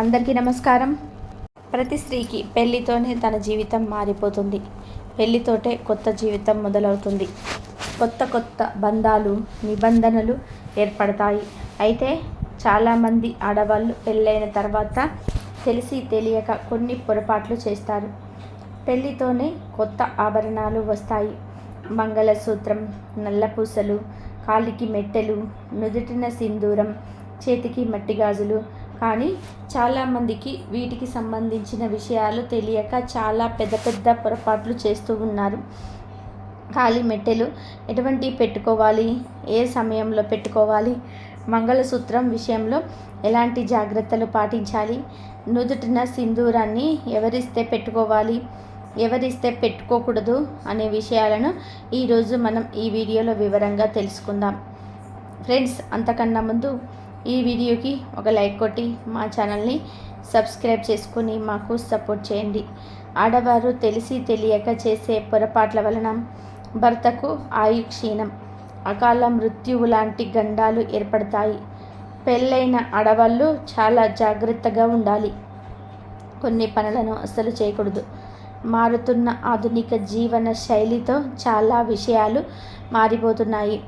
అందరికీ నమస్కారం. ప్రతి స్త్రీకి పెళ్ళితోనే తన జీవితం మారిపోతుంది. పెళ్ళితోటే కొత్త జీవితం మొదలవుతుంది. కొత్త కొత్త బంధాలు నిబంధనలు ఏర్పడతాయి. అయితే చాలామంది ఆడవాళ్ళు పెళ్ళైన తర్వాత తెలిసి తెలియక కొన్ని పొరపాట్లు చేస్తారు. పెళ్ళితోనే కొత్త ఆభరణాలు వస్తాయి. మంగళసూత్రం నల్లపూసలు కాలికి మెట్టెలు నుదుటిన సింధూరం చేతికి మట్టి గాజులు కానీ చాలామందికి వీటికి సంబంధించిన విషయాలు తెలియక చాలా పెద్ద పెద్ద పొరపాట్లు చేస్తూ ఉన్నారు. ఖాళీ మెట్టెలు ఎటువంటి పెట్టుకోవాలి? ఏ సమయంలో పెట్టుకోవాలి? మంగళసూత్రం విషయంలో ఎలాంటి జాగ్రత్తలు పాటించాలి? నుదుటిన సింధూరాన్ని ఎవరిస్తే పెట్టుకోవాలి? ఎవరిస్తే పెట్టుకోకూడదు అనే విషయాలను ఈరోజు మనం ఈ వీడియోలో వివరంగా తెలుసుకుందాం. ఫ్రెండ్స్ అంతకన్నా ముందు ఈ వీడియోకి ఒక లైక్ కొట్టి మా ఛానల్ని సబ్స్క్రైబ్ చేసుకుని మాకు సపోర్ట్ చేయండి. ఆడవారు తెలిసి తెలియక చేసే పొరపాట్ల వలన భర్తకు ఆయు క్షీణం అకాల మృత్యువు లాంటి గండాలు ఏర్పడతాయి. పెళ్ళైన ఆడవాళ్ళు చాలా జాగ్రత్తగా ఉండాలి. కొన్ని పనులను అస్సలు చేయకూడదు. మారుతున్న ఆధునిక జీవన శైలితో చాలా విషయాలు మారిపోతున్నాయి.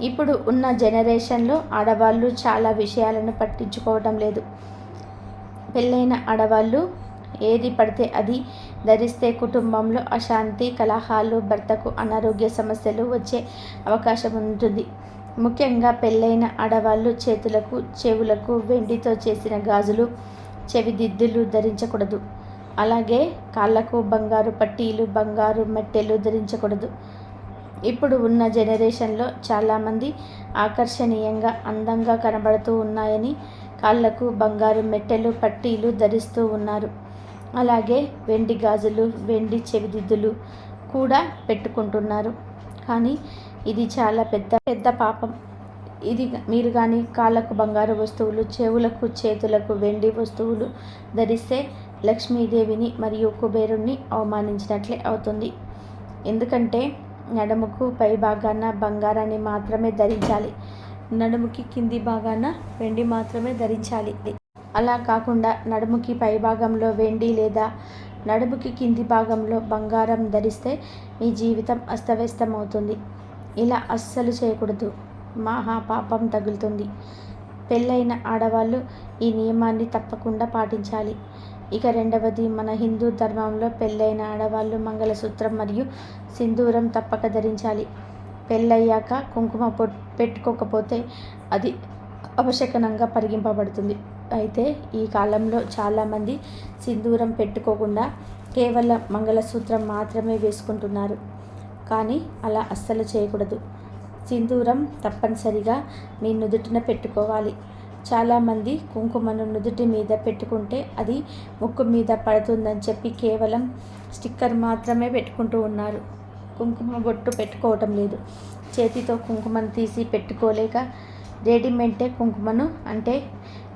ఇప్పుడు ఉన్న జనరేషన్లో ఆడవాళ్ళు చాలా విషయాలను పట్టించుకోవటం లేదు. పెళ్ళైన ఆడవాళ్ళు ఏది పడితే అది ధరిస్తే కుటుంబంలో అశాంతి కలహాలు భర్తకు అనారోగ్య సమస్యలు వచ్చే అవకాశం ఉంటుంది. ముఖ్యంగా పెళ్ళైన ఆడవాళ్ళు చేతులకు చెవులకు వెండితో చేసిన గాజులు చెవిదిద్దులు ధరించకూడదు. అలాగే కాళ్ళకు బంగారు పట్టీలు బంగారు మెట్టెలు ధరించకూడదు. ఇప్పుడు ఉన్న జనరేషన్లో చాలామంది ఆకర్షణీయంగా అందంగా కనబడుతూ ఉన్నాయని కాళ్ళకు బంగారు మెట్టెలు పట్టీలు ధరిస్తూ ఉన్నారు. అలాగే వెండి గాజులు వెండి చెవిదిద్దులు కూడా పెట్టుకుంటున్నారు. కానీ ఇది చాలా పెద్ద పెద్ద పాపం. ఇది మీరు కానీ కాళ్ళకు బంగారు వస్తువులు చెవులకు చేతులకు వెండి వస్తువులు ధరిస్తే లక్ష్మీదేవిని మరియు కుబేరుణ్ణి అవమానించినట్లే అవుతుంది. ఎందుకంటే నడుముకు పై భాగాన బంగారాన్ని మాత్రమే ధరించాలి. నడుముకి కింది భాగాన వెండి మాత్రమే ధరించాలి. అలా కాకుండా నడుముకి పై భాగంలో వెండి లేదా నడుముకి కింది భాగంలో బంగారం ధరిస్తే మీ జీవితం అస్తవ్యస్తం అవుతుంది ఇలా అస్సలు చేయకూడదు. మహా పాపం తగులుతుంది. పెళ్ళైన ఆడవాళ్ళు ఈ నియమాన్ని తప్పకుండా పాటించాలి. ఇక రెండవది మన హిందూ ధర్మంలో పెళ్ళైన ఆడవాళ్ళు మంగళసూత్రం మరియు సింధూరం తప్పక ధరించాలి. పెళ్ళయ్యాక కుంకుమ పెట్టుకోకపోతే అది అవశకనంగా పరిగింపబడుతుంది అయితే ఈ కాలంలో చాలామంది సింధూరం పెట్టుకోకుండా కేవలం మంగళసూత్రం మాత్రమే వేసుకుంటున్నారు. కానీ అలా అస్సలు చేయకూడదు. సింధూరం తప్పనిసరిగా మీ నుదుటిన పెట్టుకోవాలి. చాలామంది కుంకుమను నుదుటి మీద పెట్టుకుంటే అది ముక్కు మీద పడుతుందని చెప్పి కేవలం స్టిక్కర్ మాత్రమే పెట్టుకుంటూ ఉన్నారు. కుంకుమ బొట్టు పెట్టుకోవటం లేదు. చేతితో కుంకుమను తీసి పెట్టుకోలేక రెడీమేడ్టే కుంకుమను అంటే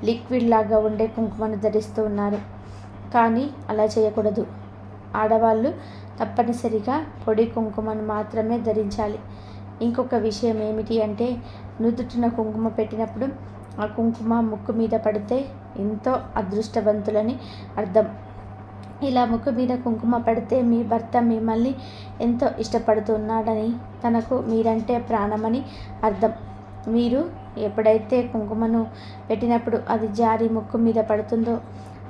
లిక్విడ్ లాగా ఉండే కుంకుమను ధరిస్తూ ఉన్నారు. కానీ అలా చేయకూడదు. ఆడవాళ్ళు తప్పనిసరిగా పొడి కుంకుమను మాత్రమే ధరించాలి. ఇంకొక విషయం ఏమిటి అంటే నుదుటిన కుంకుమ పెట్టినప్పుడు ఆ కుంకుమ ముక్కు మీద పడితే ఎంతో అదృష్టవంతులని అర్థం. ఇలా ముక్కు మీద కుంకుమ పడితే మీ భర్త మిమ్మల్ని ఎంతో ఇష్టపడుతున్నాడని తనకు మీరంటే ప్రాణమని అర్థం. మీరు ఎప్పుడైతే కుంకుమను పెట్టినప్పుడు అది జారి ముక్కు మీద పడుతుందో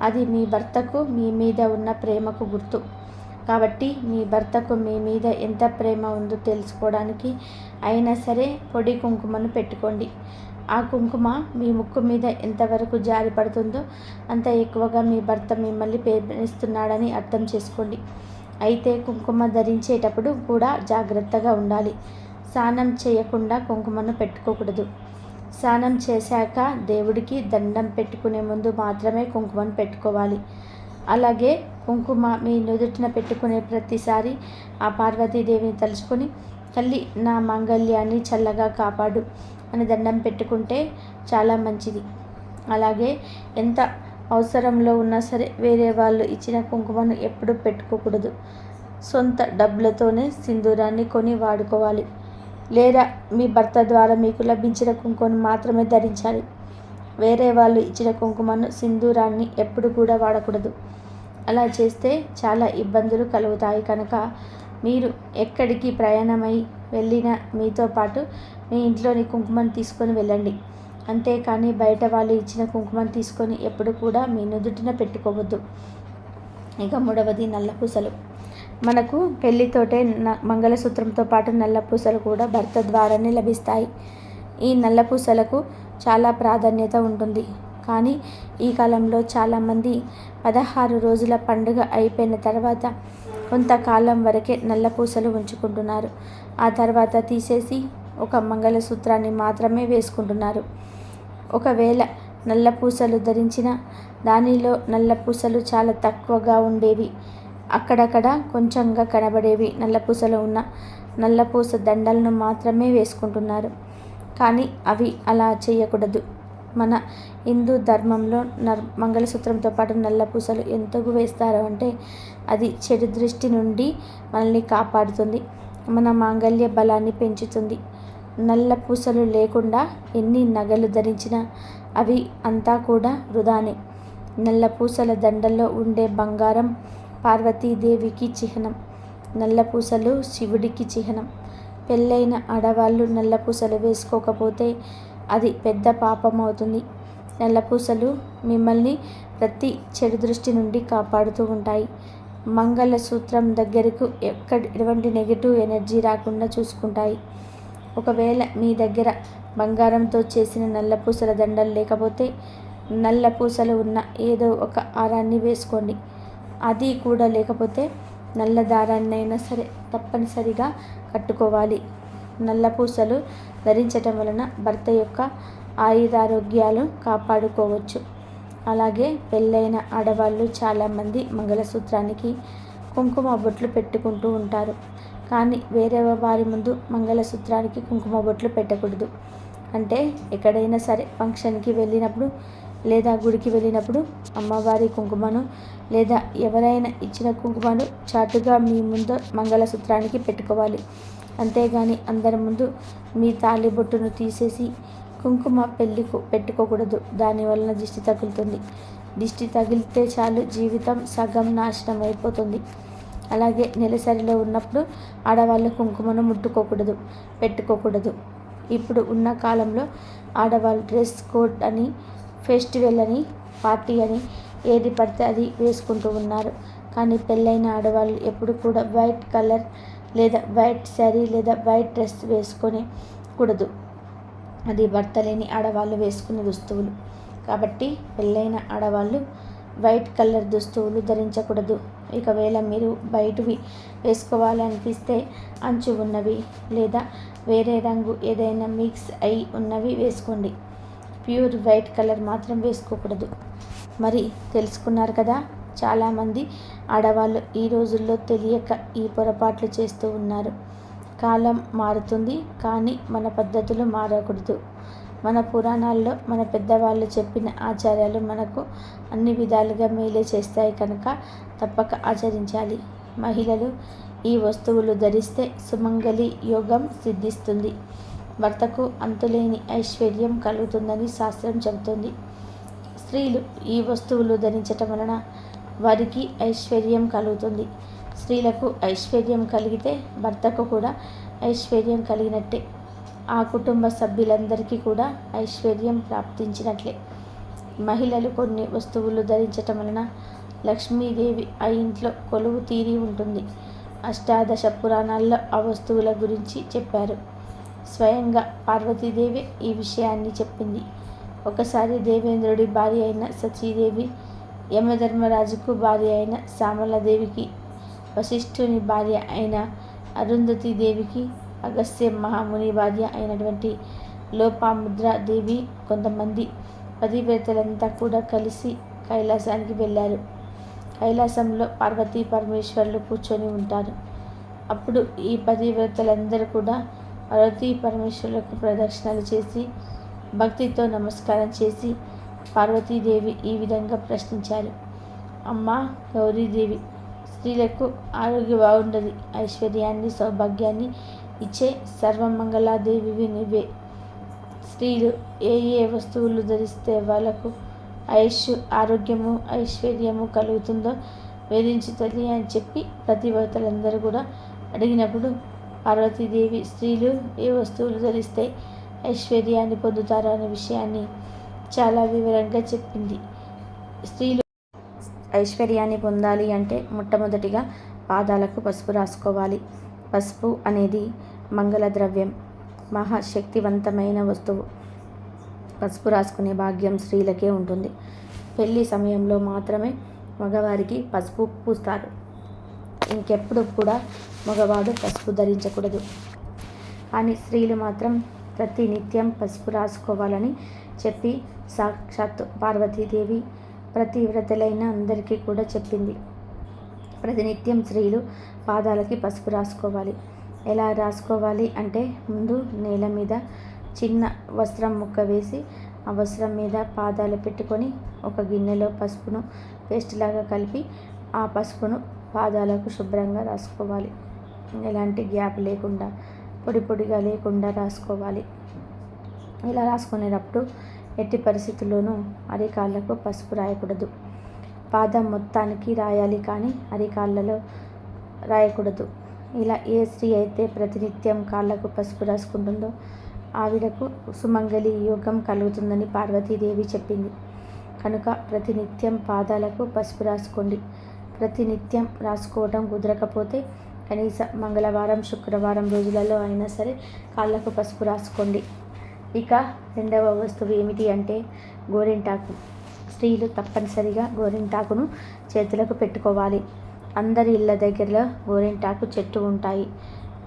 అది మీ భర్తకు మీ మీద ఉన్న ప్రేమకు గుర్తు. కాబట్టి మీ భర్తకు మీ మీద ఎంత ప్రేమ ఉందో తెలుసుకోవడానికి అయినా సరే పొడి కుంకుమను పెట్టుకోండి. ఆ కుంకుమ మీ ముక్కు మీద ఎంతవరకు జారి పడుతుందో అంత ఎక్కువగా మీ భర్త మిమ్మల్ని ప్రేమిస్తున్నాడని అర్థం చేసుకోండి. అయితే కుంకుమ ధరించేటప్పుడు కూడా జాగ్రత్తగా ఉండాలి. స్నానం చేయకుండా కుంకుమను పెట్టుకోకూడదు. స్నానం చేశాక దేవుడికి దండం పెట్టుకునే ముందు మాత్రమే కుంకుమను పెట్టుకోవాలి. అలాగే కుంకుమ మీ నుదుటిన పెట్టుకునే ప్రతిసారి ఆ పార్వతీదేవిని తలుచుకొని తల్లి నా మాంగళ్యాన్ని చల్లగా కాపాడు అని దండం పెట్టుకుంటే చాలా మంచిది. అలాగే ఎంత అవసరంలో ఉన్నా సరే వేరే వాళ్ళు ఇచ్చిన కుంకుమను ఎప్పుడూ పెట్టుకోకూడదు. సొంత డబ్బులతోనే సింధూరాన్ని కొని వాడుకోవాలి. లేదా మీ భర్త ద్వారా మీకు లభించిన కుంకుమను మాత్రమే ధరించాలి. వేరే వాళ్ళు ఇచ్చిన కుంకుమను సింధూరాన్ని ఎప్పుడు కూడా వాడకూడదు. అలా చేస్తే చాలా ఇబ్బందులు కలుగుతాయి కనుక మీరు ఎక్కడికి ప్రయాణమై వెళ్ళిన మీతో పాటు మీ ఇంట్లోని కుంకుమను తీసుకొని వెళ్ళండి. అంతేకాని బయట వాళ్ళు ఇచ్చిన కుంకుమను తీసుకొని ఎప్పుడు కూడా మీ నుదుటిన పెట్టుకోవద్దు. ఇక మూడవది నల్లపూసలు మనకు పెళ్ళితోటే మంగళసూత్రంతో పాటు నల్లపూసలు కూడా భర్త ద్వారానే లభిస్తాయి. ఈ నల్లపూసలకు చాలా ప్రాధాన్యత ఉంటుంది. కానీ ఈ కాలంలో చాలామంది పదహారు రోజుల పండుగ అయిపోయిన తర్వాత కొంతకాలం వరకే నల్లపూసలు ఉంచుకుంటున్నారు. ఆ తర్వాత తీసేసి ఒక మంగళసూత్రాన్ని మాత్రమే వేసుకుంటున్నారు. ఒకవేళ నల్ల పూసలు ధరించిన దానిలో నల్ల పూసలు చాలా తక్కువగా ఉండేవి. అక్కడక్కడ కొంచెంగా కనబడేవి నల్లపూసలు ఉన్న నల్లపూస దండలను మాత్రమే వేసుకుంటున్నారు. కానీ అవి అలా చేయకూడదు. మన హిందూ ధర్మంలో నర్ మంగళసూత్రంతో పాటు నల్ల పూసలు ఎంతకు వేస్తారు అంటే అది చెడు దృష్టి నుండి మనల్ని కాపాడుతుంది. మన మాంగళ్య బలాన్ని పెంచుతుంది. నల్ల పూసలు లేకుండా ఎన్ని నగలు ధరించినా అవి అంతా కూడా వృధానే. నల్ల పూసల దండల్లో ఉండే బంగారం పార్వతీదేవికి చిహ్నం. నల్లపూసలు శివుడికి చిహ్నం. పెళ్ళైన ఆడవాళ్ళు నల్ల పూసలు వేసుకోకపోతే అది పెద్ద పాపం అవుతుంది నల్లపూసలు మిమ్మల్ని ప్రతి చెడు దృష్టి నుండి కాపాడుతూ ఉంటాయి. మంగళ సూత్రం దగ్గరకు ఎక్కడ ఎటువంటి నెగిటివ్ ఎనర్జీ రాకుండా చూసుకుంటాయి. ఒకవేళ మీ దగ్గర బంగారంతో చేసిన నల్ల పూసల దండలు లేకపోతే నల్ల పూసలు ఉన్న ఏదో ఒక ఆరాన్ని వేసుకోండి. అది కూడా లేకపోతే నల్ల దారాన్నైనా సరే తప్పనిసరిగా కట్టుకోవాలి. నల్ల పూసలు ధరించటం వలన భర్త యొక్క ఆయురారోగ్యాలు కాపాడుకోవచ్చు. అలాగే పెళ్ళైన ఆడవాళ్ళు చాలామంది మంగళసూత్రానికి కుంకుమ బొట్లు పెట్టుకుంటూ ఉంటారు. కానీ వేరే వారి ముందు మంగళసూత్రానికి కుంకుమ బొట్లు పెట్టకూడదు. అంటే ఎక్కడైనా సరే ఫంక్షన్కి వెళ్ళినప్పుడు లేదా గుడికి వెళ్ళినప్పుడు అమ్మవారి కుంకుమను లేదా ఎవరైనా ఇచ్చిన కుంకుమను చాటుగా మీ ముందు మంగళసూత్రానికి పెట్టుకోవాలి. అంతేగాని అందరి ముందు మీ తాలిబొట్టును తీసేసి కుంకుమ పెళ్ళికు పెట్టుకోకూడదు. దానివలన దిష్టి తగులుతుంది. దిష్టి తగిలితే చాలు జీవితం సగం నాశనం అయిపోతుంది అలాగే నెలసరిలో ఉన్నప్పుడు ఆడవాళ్ళు కుంకుమను ముట్టుకోకూడదు పెట్టుకోకూడదు. ఇప్పుడు ఉన్న కాలంలో ఆడవాళ్ళు డ్రెస్ కోడ్ అని ఫెస్టివల్ అని పార్టీ అని ఏది పడితే అది వేసుకుంటూ ఉన్నారు. కానీ పెళ్ళైన ఆడవాళ్ళు ఎప్పుడు కూడా వైట్ కలర్ లేదా వైట్ శారీ లేదా వైట్ డ్రెస్ వేసుకొని కూడదు. అది భర్త లేని ఆడవాళ్ళు వేసుకునే దుస్తువులు. కాబట్టి పెళ్ళైన ఆడవాళ్ళు వైట్ కలర్ దుస్తువులు ధరించకూడదు. ఒకవేళ మీరు బయటవి వేసుకోవాలనిపిస్తే అంచు ఉన్నవి లేదా వేరే రంగు ఏదైనా మిక్స్ అయి ఉన్నవి వేసుకోండి. ప్యూర్ వైట్ కలర్ మాత్రం వేసుకోకూడదు. మరి తెలుసుకున్నారు కదా? చాలామంది ఆడవాళ్ళు ఈ రోజుల్లో తెలియక ఈ పొరపాట్లు చేస్తూ ఉన్నారు. కాలం మారుతుంది కానీ మన పద్ధతులు మారకూడదు. మన పురాణాల్లో మన పెద్దవాళ్ళు చెప్పిన ఆచారాలు మనకు అన్ని విధాలుగా మేలే చేస్తాయి కనుక తప్పక ఆచరించాలి. మహిళలు ఈ వస్తువులు ధరిస్తే సుమంగళి యోగం సిద్ధిస్తుంది. భర్తకు అంతులేని ఐశ్వర్యం కలుగుతుందని శాస్త్రం చెబుతుంది. స్త్రీలు ఈ వస్తువులు ధరించటం వలన వారికి ఐశ్వర్యం కలుగుతుంది. స్త్రీలకు ఐశ్వర్యం కలిగితే భర్తకు కూడా ఐశ్వర్యం కలిగినట్టే. ఆ కుటుంబ సభ్యులందరికీ కూడా ఐశ్వర్యం ప్రాప్తించినట్లే. మహిళలు కొన్ని వస్తువులు ధరించటం వలన లక్ష్మీదేవి ఆ ఇంట్లో కొలువు తీరి ఉంటుంది. అష్టాదశ పురాణాల్లో ఆ వస్తువుల గురించి చెప్పారు. స్వయంగా పార్వతీదేవి ఈ విషయాన్ని చెప్పింది. ఒకసారి దేవేంద్రుడి భార్య అయిన సతీదేవి యమధర్మరాజుకు భార్య అయిన శ్యామలాదేవికి వశిష్ఠుని భార్య అయిన అరుంధతీదేవికి అగస్త్య మహాముని భార్య అయినటువంటి లోపాముద్రాదేవి కొంతమంది పతివేతలంతా కూడా కలిసి కైలాసానికి వెళ్ళారు. కైలాసంలో పార్వతీ పరమేశ్వరులు కూర్చొని ఉంటారు. అప్పుడు ఈ పతివ్రతలందరూ కూడా పార్వతీ పరమేశ్వరులకు ప్రదక్షిణలు చేసి భక్తితో నమస్కారం చేసి పార్వతీదేవి ఈ విధంగా ప్రశ్నించారు. అమ్మ గౌరీదేవి స్త్రీలకు ఆరోగ్య బాగుండదు ఐశ్వర్యాన్ని సౌభాగ్యాన్ని ఇచ్చే సర్వమంగళాదేవి నువ్వే. స్త్రీలు ఏ ఏ వస్తువులు ధరిస్తే వాళ్ళకు ఆయుష్ ఆరోగ్యము ఐశ్వర్యము కలుగుతుందో వివరించుతుంది అని చెప్పి ప్రతిభర్తలందరూ కూడా అడిగినప్పుడు పార్వతీదేవి స్త్రీలు ఏ వస్తువులు ధరిస్తే ఐశ్వర్యాన్ని పొందుతారో అనే విషయాన్ని చాలా వివరంగా చెప్పింది. స్త్రీలు ఐశ్వర్యాన్ని పొందాలి అంటే మొట్టమొదటిగా పాదాలకు పసుపు రాసుకోవాలి. పసుపు అనేది మంగళ ద్రవ్యం మహాశక్తివంతమైన వస్తువు. పసుపు రాసుకునే భాగ్యం స్త్రీలకే ఉంటుంది. పెళ్ళి సమయంలో మాత్రమే మగవారికి పసుపు పూస్తారు. ఇంకెప్పుడు కూడా మగవాడు పసుపు ధరించకూడదు. కానీ స్త్రీలు మాత్రం ప్రతి నిత్యం పసుపు రాసుకోవాలని చెప్పి సాక్షాత్ పార్వతీదేవి ప్రతివ్రతలైన అందరికీ కూడా చెప్పింది. ప్రతినిత్యం స్త్రీలు పాదాలకి పసుపు రాసుకోవాలి. ఎలా రాసుకోవాలి అంటే ముందు నేల మీద చిన్న వస్త్రం ముక్క వేసి ఆ వస్త్రం మీద పాదాలు పెట్టుకొని ఒక గిన్నెలో పసుపును పేస్ట్ లాగా కలిపి ఆ పసుపును పాదాలకు శుభ్రంగా రాసుకోవాలి. ఎలాంటి గ్యాప్ లేకుండా పొడి పొడిగా లేకుండా రాసుకోవాలి. ఇలా రాసుకునేటప్పుడు ఎట్టి పరిస్థితుల్లోనూ అరికాళ్ళకు పసుపు రాయకూడదు. పాదం మొత్తానికి రాయాలి కానీ అరికాళ్ళలో రాయకూడదు. ఇలా ఏ స్త్రీ అయితే ప్రతినిత్యం కాళ్ళకు పసుపు రాసుకుంటుందో ఆవిడకు సుమంగళి యోగం కలుగుతుందని పార్వతీదేవి చెప్పింది. కనుక ప్రతినిత్యం పాదాలకు పసుపు రాసుకోండి. ప్రతినిత్యం రాసుకోవడం కుదరకపోతే కనీసం మంగళవారం శుక్రవారం రోజులలో అయినా సరే కాళ్ళకు పసుపు రాసుకోండి. ఇక రెండవ వస్తువు ఏమిటి అంటే గోరింటాకు. స్త్రీలు తప్పనిసరిగా గోరింటాకును చేతులకు పెట్టుకోవాలి. అందరి ఇళ్ళ దగ్గరలో గోరింటాకు చెట్టు ఉంటాయి.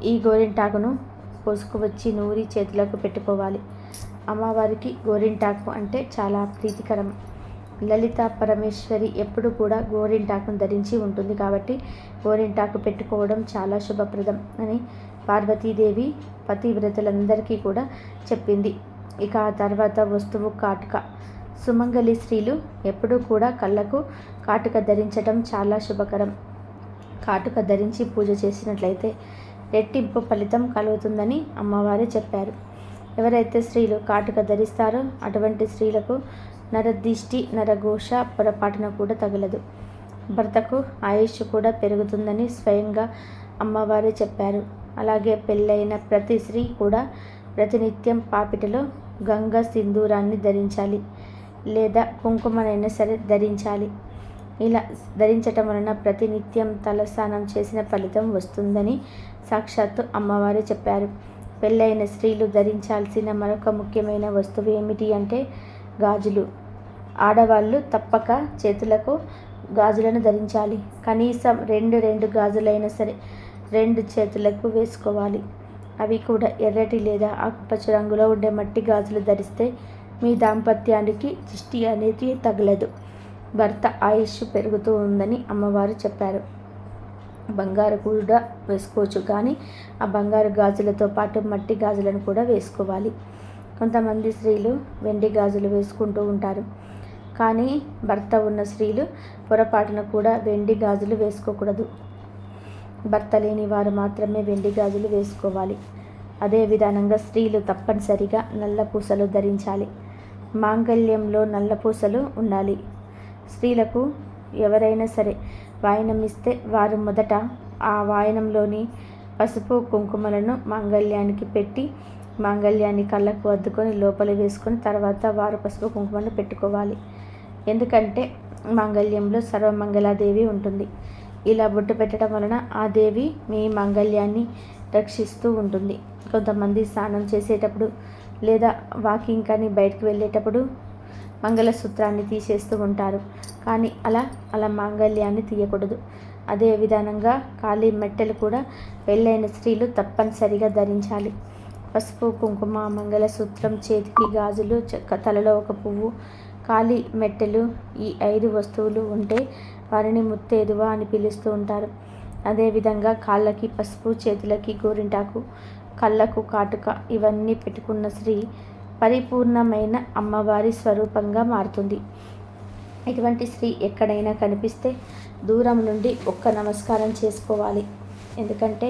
ఈ గోరింటాకును కోసుకువచ్చి నూరి చేతులకు పెట్టుకోవాలి. అమ్మవారికి గోరింటాకు అంటే చాలా ప్రీతికరం. లలిత పరమేశ్వరి ఎప్పుడు కూడా గోరింటాకును ధరించి ఉంటుంది కాబట్టి గోరింటాకు పెట్టుకోవడం చాలా శుభప్రదం అని పార్వతీదేవి పతివ్రతలందరికీ కూడా చెప్పింది. ఇక ఆ తర్వాత వస్తువు కాటుక. సుమంగలి స్త్రీలు ఎప్పుడూ కూడా కళ్ళకు కాటుక ధరించడం చాలా శుభకరం. కాటుక ధరించి పూజ చేసినట్లయితే రెట్టింపు ఫలితం కలుగుతుందని అమ్మవారే చెప్పారు. ఎవరైతే స్త్రీలు కాటుక ధరిస్తారో అటువంటి స్త్రీలకు నరదిష్టి నరఘోష పొరపాటున కూడా తగలదు. భర్తకు ఆయుష్ కూడా పెరుగుతుందని స్వయంగా అమ్మవారే చెప్పారు. అలాగే పెళ్ళైన ప్రతి స్త్రీ కూడా ప్రతినిత్యం పాపిటలో గంగ సింధూరాన్ని ధరించాలి లేదా కుంకుమనైనా సరే ధరించాలి. ఇలా ధరించటం వలన ప్రతినిత్యం తలస్నానం చేసిన ఫలితం వస్తుందని సాక్షాత్తు అమ్మవారు చెప్పారు. పెళ్ళైన స్త్రీలు ధరించాల్సిన మరొక ముఖ్యమైన వస్తువు ఏమిటి అంటే గాజులు. ఆడవాళ్ళు తప్పక చేతులకు గాజులను ధరించాలి. కనీసం రెండు రెండు గాజులైనా సరే రెండు చేతులకు వేసుకోవాలి. అవి కూడా ఎర్రటి లేదా ఆకుపచ్చ రంగులో ఉండే మట్టి గాజులు ధరిస్తే మీ దాంపత్యానికి దిష్టి అనేది తగలదు. భర్త ఆయుష్ పెరుగుతూ ఉందని అమ్మవారు చెప్పారు. బంగారు కూడా వేసుకోవచ్చు కానీ ఆ బంగారు గాజులతో పాటు మట్టి గాజులను కూడా వేసుకోవాలి. కొంతమంది స్త్రీలు వెండి గాజులు వేసుకుంటూ ఉంటారు. కానీ భర్త ఉన్న స్త్రీలు పొరపాటున కూడా వెండి గాజులు వేసుకోకూడదు. భర్త లేని వారు మాత్రమే వెండి గాజులు వేసుకోవాలి. అదే విధానంగా స్త్రీలు తప్పనిసరిగా నల్ల పూసలు ధరించాలి. మాంగళ్యంలో నల్ల పూసలు ఉండాలి. స్త్రీలకు ఎవరైనా సరే వాయనం ఇస్తే వారు మొదట ఆ వాయనంలోని పసుపు కుంకుమలను మాంగళ్యానికి పెట్టి మాంగళ్యాన్ని కళ్ళకు అద్దుకొని లోపల వేసుకొని తర్వాత వారు పసుపు కుంకుమను పెట్టుకోవాలి. ఎందుకంటే మాంగళ్యంలో సర్వమంగళాదేవి ఉంటుంది. ఇలా బొట్టు పెట్టడం వలన ఆ దేవి మీ మంగళ్యాన్ని రక్షిస్తూ ఉంటుంది. కొంతమంది స్నానం చేసేటప్పుడు లేదా వాకింగ్ కానీ బయటకు వెళ్ళేటప్పుడు మంగళసూత్రాన్ని తీసేస్తూ ఉంటారు. కానీ అలా అలా మాంగళ్యాన్ని తీయకూడదు. అదే విధానంగా ఖాళీ మెట్టెలు కూడా పెళ్ళైన స్త్రీలు తప్పనిసరిగా ధరించాలి. పసుపు కుంకుమ మంగళసూత్రం చేతికి గాజులు తలలో ఒక పువ్వు ఖాళీ మెట్టెలు ఈ ఐదు వస్తువులు ఉంటే వారిని ముత్తేదువ అని పిలుస్తూ ఉంటారు. అదేవిధంగా కాళ్ళకి పసుపు చేతులకి గోరింటాకు కళ్ళకు కాటుక ఇవన్నీ పెట్టుకున్న స్త్రీ పరిపూర్ణమైన అమ్మవారి స్వరూపంగా మారుతుంది. ఇటువంటి స్త్రీ ఎక్కడైనా కనిపిస్తే దూరం నుండి ఒక్క నమస్కారం చేసుకోవాలి. ఎందుకంటే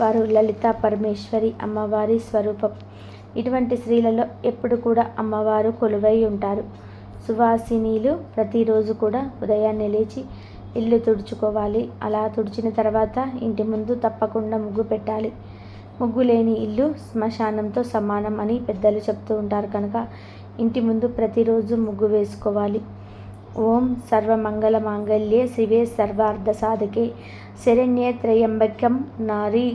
వారు లలిత పరమేశ్వరి అమ్మవారి స్వరూపం. ఇటువంటి స్త్రీలలో ఎప్పుడు కూడా అమ్మవారు కొలువై ఉంటారు. సువాసినీలు ప్రతిరోజు కూడా ఉదయాన్నే లేచి ఇల్లు తుడుచుకోవాలి. అలా తుడిచిన తర్వాత ఇంటి ముందు తప్పకుండా ముగ్గు పెట్టాలి. ముగ్గు లేని ఇల్లు శ్మశానంతో సమానం అని పెద్దలు చెప్తూ ఉంటారు కనుక ఇంటి ముందు ప్రతిరోజు ముగ్గు వేసుకోవాలి. ఓం సర్వమంగళ మాంగళ్యే శివే సర్వార్థ సాధకే శరణ్యే త్రయంబక్యం నారీ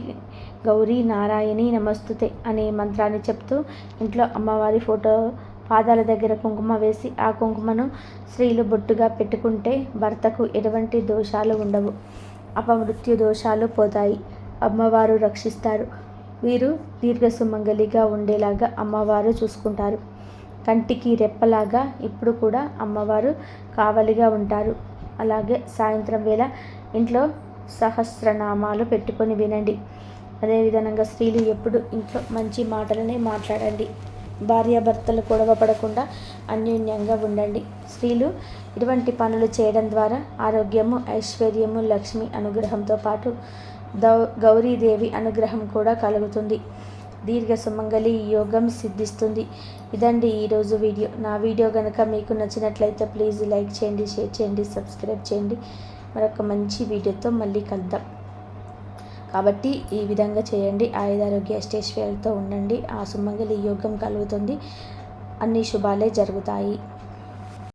గౌరీ నారాయణి నమస్తుతే అనే మంత్రాన్ని చెప్తూ ఇంట్లో అమ్మవారి ఫోటో పాదాల దగ్గర కుంకుమ వేసి ఆ కుంకుమను స్త్రీలు బొట్టుగా పెట్టుకుంటే భర్తకు ఎటువంటి దోషాలు ఉండవు. అపమృత్యు దోషాలు పోతాయి. అమ్మవారు రక్షిస్తారు. వీరు దీర్ఘ సుమంగలిగా ఉండేలాగా అమ్మవారు చూసుకుంటారు. కంటికి రెప్పలాగా ఇప్పుడు కూడా అమ్మవారు కావలిగా ఉంటారు. అలాగే సాయంత్రం వేళ ఇంట్లో సహస్రనామాలు పెట్టుకొని వినండి. అదేవిధంగా స్త్రీలు ఎప్పుడు ఇంట్లో మంచి మాటలనే మాట్లాడండి. భార్యాభర్తలు గొడవ పడకుండా అన్యోన్యంగా ఉండండి. స్త్రీలు ఇటువంటి పనులు చేయడం ద్వారా ఆరోగ్యము ఐశ్వర్యము లక్ష్మి అనుగ్రహంతో పాటు దౌ గౌరీదేవి అనుగ్రహం కూడా కలుగుతుంది. దీర్ఘ సుమంగళి యోగం సిద్ధిస్తుంది. ఇదండి ఈరోజు వీడియో. నా వీడియో కనుక మీకు నచ్చినట్లయితే ప్లీజ్ లైక్ చేయండి షేర్ చేయండి సబ్స్క్రైబ్ చేయండి. మరొక మంచి వీడియోతో మళ్ళీ కలుద్దాం. కాబట్టి ఈ విధంగా చేయండి. ఆయుధారోగ్య అష్టేశ్వర్యాలతో ఉండండి. ఆ సుమంగళి యోగం కలుగుతుంది. అన్ని శుభాలే జరుగుతాయి.